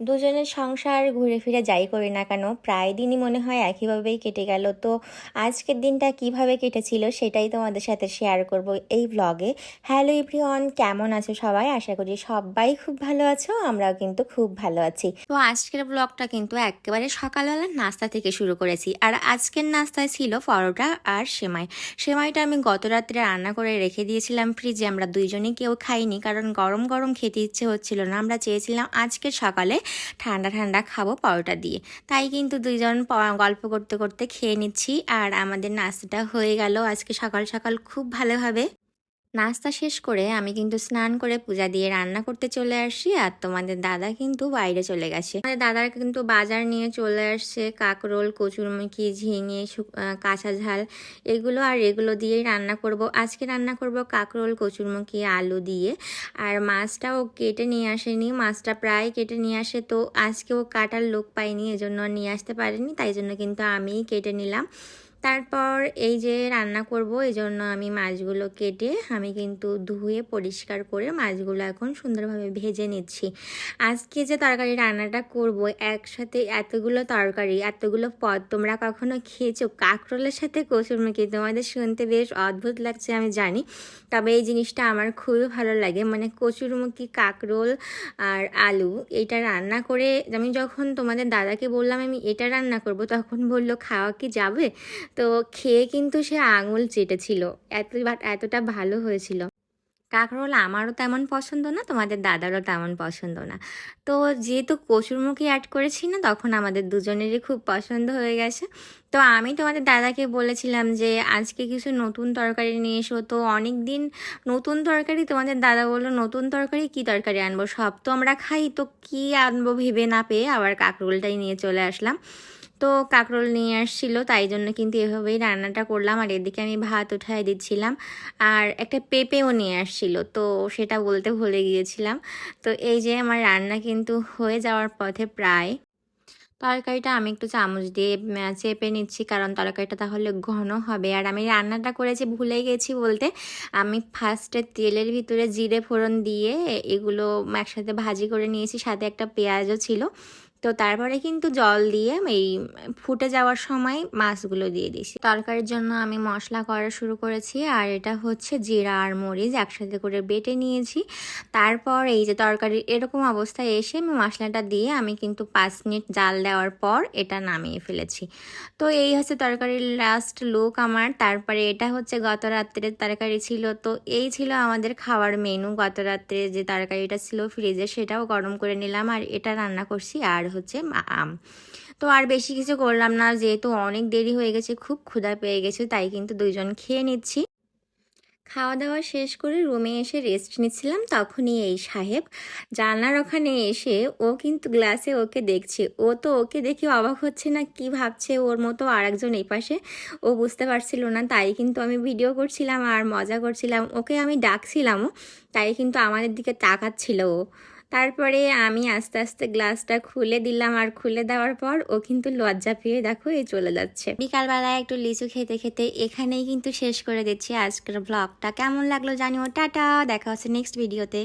দুজনের সংসার ঘুরে ফিরে যাই করি না কেন, প্রায় দিনই মনে হয় একইভাবেই কেটে গেল। তো আজকের দিনটা কীভাবে কেটেছিল সেটাই তোমাদের সাথে শেয়ার করব এই ব্লগে হ্যালো এভরিওয়ান কেমন আছো সবাই? আশা করি সবাই খুব ভালো আছো, আমরাও কিন্তু খুব ভালো আছি। তো আজকের ব্লগটা কিন্তু একেবারে সকালবেলা নাস্তা থেকে শুরু করেছি। আর আজকের নাস্তায় ছিল পরোটা আর সেমাই। সেমাইটা আমি গত রাত্রে রান্না করে রেখে দিয়েছিলাম ফ্রিজে আমরা দুইজনই কেউ খাইনি, কারণ গরম গরম খেতে ইচ্ছে হচ্ছিল না। আমরা চেয়েছিলাম আজকের সকালে ঠান্ডা ঠান্ডা খাব পরোটা দিয়ে। তাই কিন্তু দুইজন গল্প করতে করতে খেয়ে নিচ্ছি। আর আমাদের নাস্তাটা হয়ে গেল। আজকে সকাল সকাল খুব ভালোভাবে নাস্তা শেষ করে আমি কিন্তু স্নান করে পূজা দিয়ে রান্না করতে চলে আসি আর তোমাদের দাদা কিন্তু বাইরে চলে গেছে। আমাদের দাদার কিন্তু বাজার নিয়ে চলে আসছে, কাকরোল, কচুরমুখী, ঝিঙে কাঁচা ঝাল এগুলো আর এগুলো দিয়েই রান্না করব। আজকে রান্না করব কাকরোল, কচুরমুখী, আলু দিয়ে। আর মাছটাও কেটে নিয়ে আসেনি, মাছটা প্রায় কেটে নিয়ে আসে তো আজকে ও কাটার লোক পাইনি, এজন্য নিয়ে আসতে পারেনি, তাই জন্য কিন্তু আমিই কেটে নিলাম। তারপর এই যে রান্না করব, এই জন্য আমি মাছগুলো কেটে আমি কিন্তু ধুয়ে পরিষ্কার করে মাছগুলো এখন সুন্দরভাবে ভেজে নিচ্ছি। আজকে যে তরকারি রান্নাটা করব, একসাথে এতগুলো তরকারি, এতগুলো পদ তোমরা কখনো খেয়েছো? কাঁকরোলের সাথে কচুরমুখী তোমাদের শুনতে বেশ অদ্ভুত লাগছে, আমি জানি। তবে এই জিনিসটা আমার খুবই ভালো লাগে। মানে কচুরমুখী কাঁকরোল আর আলু, এটা রান্না করে আমি যখন তোমাদের দাদাকে বললাম, আমি এটা রান্না করব, তখন বলল, খাওয়া কি যাবে? তো খেয়ে কিন্তু সে আঙুল চেটেছিল। এত এতটা ভালো হয়েছিল। কাঁকরোল আমারও তেমন পছন্দ না, তোমাদের দাদারও তেমন পছন্দ না। তো যেহেতু কচুরমুখী অ্যাড করেছি না, তখন আমাদের দুজনেরই খুব পছন্দ হয়ে গেছে। তো আমি তোমাদের দাদাকে বলেছিলাম যে, আজকে কিছু নতুন তরকারি নিয়ে এসো। তো অনেক দিন নতুন তরকারি, তোমাদের দাদা বলল, নতুন তরকারি কি তরকারি আনব? সব তো আমরা খাই, তো কি আনব ভেবে না পেয়ে আবার কাঁকরোলটাই নিয়ে চলে আসলাম। তো কাঁকরোল নিয়ে আসছিল, তাই জন্য কিন্তু এভাবেই রান্নাটা করলাম। আর এদিকে আমি ভাত উঠাই দিচ্ছিলাম। আর একটা পেঁপেও নিয়ে আসছিল, তো সেটা বলতে ভুলে গিয়েছিলাম। তো এই যে আমার রান্না কিন্তু হয়ে যাওয়ার পথে প্রায়। তরকারিটা আমি একটু চামচ দিয়ে চেপে নিচ্ছি, কারণ তরকারিটা তাহলে ঘন হবে। আর আমি রান্নাটা করেছি ভুলে গেছি বলতে, আমি ফার্স্টে তেলের ভিতরে জিরে ফোড়ন দিয়ে এগুলো একসাথে ভাজি করে নিয়েছি, সাথে একটা পেঁয়াজও ছিল। তো তারপরে কিন্তু জল দিয়ে এই ফুটে যাওয়ার সময় মাছগুলো দিয়ে দিয়েছি। তরকারির জন্য আমি মশলা করা শুরু করেছি আর এটা হচ্ছে জিরা আর মরিচ একসাথে করে বেটে নিয়েছি। তারপর এই যে তরকারির এরকম অবস্থায় এসে আমি মশলাটা দিয়ে আমি কিন্তু পাঁচ মিনিট জাল দেওয়ার পর এটা নামিয়ে ফেলেছি। তো এই হচ্ছে তরকারির লাস্ট লুক আমার। তারপরে এটা হচ্ছে গত রাত্রের তরকারি ছিল। তো এই ছিল আমাদের খাওয়ার মেনু গত রাত্রে যে তরকারিটা ছিল ফ্রিজে সেটাও গরম করে নিলাম আর এটা রান্না করছি আর হচ্ছে আম। তো আর বেশি কিছু করলাম না, যেহেতু অনেক দেরি হয়ে গেছে, খুব ক্ষুধা পেয়ে গেছে, তাই কিন্তু দুইজন খেয়ে নিচ্ছি। খাওয়া দাওয়া শেষ করে রুমে এসে রেস্ট নিচ্ছিলাম, তখনই এই সাহেব জানলার ওখানে এসে ও কিন্তু গ্লাসে ওকে দেখছে। ও তো ওকে দেখে অবাক হচ্ছে না, কি ভাবছে ওর মতো আরেকজন এই পাশে? ও বুঝতে পারছিল না, তাই কিন্তু আমি ভিডিও করছিলাম আর মজা করছিলাম। ওকে আমি ডাকছিলামও, তাই কিন্তু আমাদের দিকে তাকাচ্ছিল ও। তারপরে আমি আস্তে আস্তে গ্লাসটা খুলে দিলাম আর খুলে দেওয়ার পর ও কিন্তু লজ্জা পেয়ে দেখো এই চলে যাচ্ছে। বিকালবেলায় একটু লিচু খেতে খেতে এখানেই কিন্তু শেষ করে দিচ্ছি আজকের ব্লগটা কেমন লাগল জানিও। টাটা। দেখা হচ্ছে নেক্সট ভিডিওতে